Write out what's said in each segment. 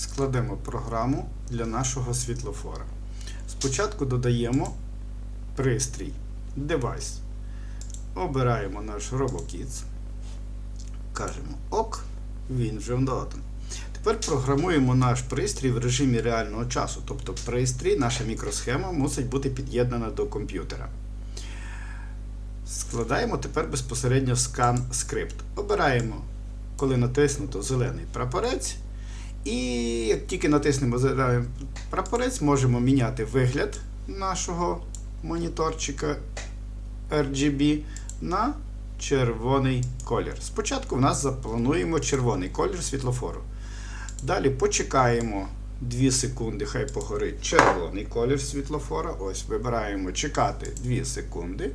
складемо програму для нашого світлофора. Спочатку додаємо пристрій, девайс. Обираємо наш RoboKids. Кажемо ОК, він вже додан. Тепер програмуємо наш пристрій в режимі реального часу. Тобто пристрій, наша мікросхема мусить бути під'єднана до комп'ютера. Складаємо тепер безпосередньо скан скрипт. Обираємо, коли натиснуто зелений прапорець. І як тільки натиснемо зелений прапорець, можемо міняти вигляд нашого моніторчика RGB на червоний колір. Спочатку в нас заплануємо червоний колір світлофору. Далі почекаємо 2 секунди, хай погорить червоний колір світлофора. Ось вибираємо чекати 2 секунди.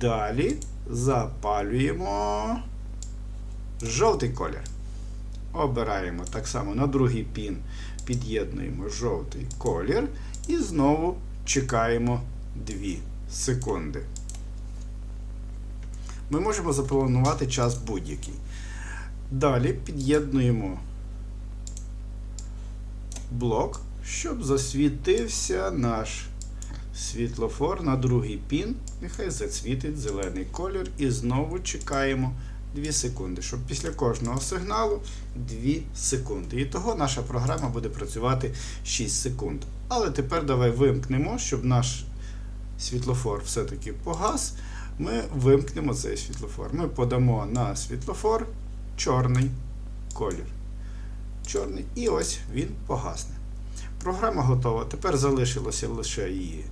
Далі запалюємо жовтий колір. Обираємо так само на другий пін, під'єднуємо жовтий колір і знову чекаємо 2 секунди. Ми можемо запланувати час будь-який. Далі під'єднуємо блок, щоб засвітився наш світлофор на другий пін. Нехай зацвітить зелений колір. І знову чекаємо 2 секунди, щоб після кожного сигналу 2 секунди. І того наша програма буде працювати 6 секунд. Але тепер давай вимкнемо, щоб наш світлофор все-таки погас. Ми вимкнемо цей світлофор. Ми подамо на світлофор чорний колір. Чорний, і ось він погасне. Програма готова. Тепер залишилося лише її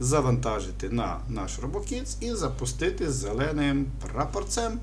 завантажити на наш RoboKids і запустити зеленим прапорцем.